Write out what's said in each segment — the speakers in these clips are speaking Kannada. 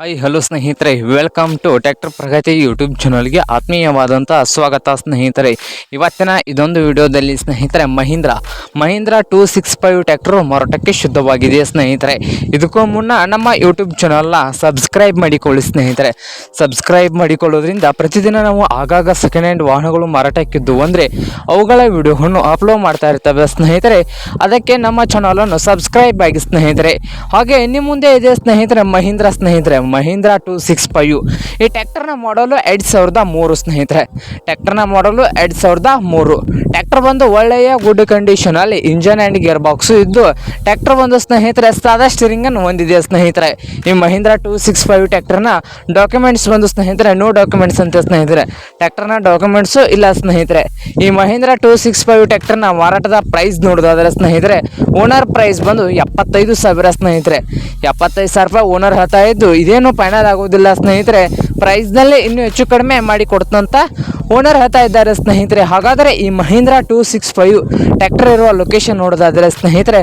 ಹಾಯ್ ಹಲೋ ಸ್ನೇಹಿತರೆ. Welcome to tractor Pragati YouTube ಚಾನಲ್ಗೆ ಆತ್ಮೀಯವಾದಂಥ ಸ್ವಾಗತ ಸ್ನೇಹಿತರೆ. ಇವತ್ತಿನ ಇದೊಂದು ವಿಡಿಯೋದಲ್ಲಿ ಸ್ನೇಹಿತರೆ, Mahindra. Mahindra two six five tractor ಮಾರಾಟಕ್ಕೆ ಶುದ್ಧವಾಗಿದೆ ಸ್ನೇಹಿತರೆ. ಇದಕ್ಕೂ ಮುನ್ನ ನಮ್ಮ ಯೂಟ್ಯೂಬ್ ಚಾನಲ್ನ ಸಬ್ಸ್ಕ್ರೈಬ್ ಮಾಡಿಕೊಳ್ಳಿ ಸ್ನೇಹಿತರೆ. ಸಬ್ಸ್ಕ್ರೈಬ್ ಮಾಡಿಕೊಳ್ಳೋದ್ರಿಂದ ಪ್ರತಿದಿನ ನಾವು ಆಗಾಗ ಸೆಕೆಂಡ್ ಹ್ಯಾಂಡ್ ವಾಹನಗಳು ಮಾರಾಟಕ್ಕಿದ್ದು ಅಂದರೆ ಅವುಗಳ ವಿಡಿಯೋವನ್ನು ಅಪ್ಲೋಡ್ ಮಾಡ್ತಾ ಇರ್ತವೆ ಸ್ನೇಹಿತರೆ. ಅದಕ್ಕೆ ನಮ್ಮ ಚಾನಲನ್ನು ಸಬ್ಸ್ಕ್ರೈಬ್ ಆಗಿ ಸ್ನೇಹಿತರೆ. ಹಾಗೆ ಇನ್ನು ಮುಂದೆ ಇದೆ ಸ್ನೇಹಿತರೆ, ಮಹೀಂದ್ರ ಸ್ನೇಹಿತರೆ. Mahindra two six five. ಈ ಟ್ಯಾಕ್ಟರ್ನ ಮಾಡಲು ಎರಡು ಸಾವಿರದ ಮೂರು ಸ್ನೇಹಿತರೆ. ಟ್ಯಾಕ್ಟರ್ನ ಮಾಡಲು ಎರಡು ಸಾವಿರದ ಮೂರು. ಟ್ಯಾಕ್ಟರ್ ಬಂದು ಒಳ್ಳೆಯ ಗುಡ್ ಕಂಡೀಷನಲ್ಲಿ ಇಂಜನ್ ಆ್ಯಂಡ್ ಗಿಯರ್ ಬಾಕ್ಸು ಇದ್ದು ಟ್ಯಾಕ್ಟರ್ ಬಂದು ಸ್ನೇಹಿತರೆ ಎಸ್ತಾದ ಸ್ಟೀರಿಂಗನ್ನು ಹೊಂದಿದೆ ಸ್ನೇಹಿತರೆ? ಈ ಮಹೀಂದ್ರ ಟು ಸಿಕ್ಸ್ ಫೈವ್ ಟ್ಯಾಕ್ಟರ್ನ ಡಾಕ್ಯುಮೆಂಟ್ಸ್ ಬಂದು ಸ್ನೇಹಿತರೆ ನೋ ಡಾಕ್ಯುಮೆಂಟ್ಸ್ ಅಂತ ಸ್ನೇಹಿತರೆ. ಟ್ಯಾಕ್ಟರ್ನ ಡಾಕ್ಯುಮೆಂಟ್ಸು ಇಲ್ಲ ಸ್ನೇಹಿತರೆ. ಈ ಮಹೀಂದ್ರ ಟು ಸಿಕ್ಸ್ ಫೈವ್ ಟ್ಯಾಕ್ಟರ್ನ ಮಾರಾಟದ ಪ್ರೈಸ್ ನೋಡೋದಾದರೆ ಸ್ನೇಹಿತರೆ ಓನರ್ ಪ್ರೈಸ್ ಬಂದು ಎಪ್ಪತ್ತೈದು ಸಾವಿರ ಸ್ನೇಹಿತರೆ. ಎಪ್ಪತ್ತೈದು ಸಾವಿರ ರೂಪಾಯಿ ಓನರ್ ಹತ್ತಾಯಿದ್ದು ಇದ್ದು ಇದೇನು ಫೈನಲ್ ಆಗೋದಿಲ್ಲ ಸ್ನೇಹಿತರೆ. ಪ್ರೈಸ್ನಲ್ಲೇ ಇನ್ನೂ ಹೆಚ್ಚು ಕಡಿಮೆ ಮಾಡಿ ಕೊಡ್ತಂತ ಓನರ್ ಹೇಳ್ತಾ ಇದ್ದಾರೆ ಸ್ನೇಹಿತರೆ. ಹಾಗಾದರೆ ಈ Mahindra two six five tractor ಇರುವ ಲೊಕೇಶನ್ ನೋಡೋದಾದರೆ ಸ್ನೇಹಿತರೆ,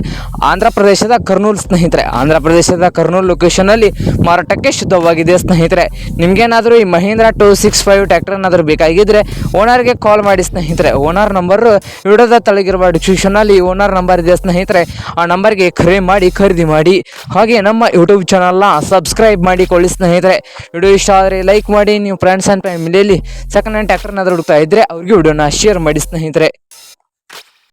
ಆಂಧ್ರ ಪ್ರದೇಶದ ಕರ್ನೂಲ್ ಸ್ನೇಹಿತರೆ. ಆಂಧ್ರ ಪ್ರದೇಶದ ಕರ್ನೂಲ್ ಲೊಕೇಶನಲ್ಲಿ ಮಾರಾಟಕ್ಕೆ ಶುದ್ಧವಾಗಿದೆ ಸ್ನೇಹಿತರೆ. ನಿಮಗೇನಾದರೂ ಈ Mahindra two six five tractor ಏನಾದರೂ ಬೇಕಾಗಿದ್ದರೆ ಓನರ್ಗೆ ಕಾಲ್ ಮಾಡಿ ಸ್ನೇಹಿತರೆ. ಓನರ್ ನಂಬರು ವಿಡಿಯೋದ ತಳಗಿರುವ ಡಿಸ್ಕ್ರಿಪ್ಷನಲ್ಲಿ ಓನರ್ ನಂಬರ್ ಇದೆ ಸ್ನೇಹಿತರೆ. ಆ ನಂಬರ್ಗೆ ಕರೆ ಮಾಡಿ, ಖರೀದಿ ಮಾಡಿ. ಹಾಗೆ ನಮ್ಮ ಯೂಟ್ಯೂಬ್ ಚಾನಲ್ನ ಸಬ್ಸ್ಕ್ರೈಬ್ ಮಾಡಿಕೊಳ್ಳಿ ಸ್ನೇಹಿತರೆ. ವಿಡಿಯೋ ಇಷ್ಟ ಆದರೆ ಲೈಕ್ ಮಾಡಿ. ನೀವು ಫ್ರೆಂಡ್ಸ್ ಆ್ಯಂಡ್ ಫ್ಯಾಮಿಲಿಯಲ್ಲಿ ಸೆಕೆಂಡ್ ಹ್ಯಾಂಡ್ ಟ್ರ್ಯಾಕ್ಟರ್ನಾದ್ರೂ ಹುಡುಕ್ತಾ ಇದ್ರೆ ಅವ್ರಿಗೆ ವಿಡಿಯೋನ ಶೇರ್ ಮಾಡಿ ಸ್ನೇಹಿತರೆ.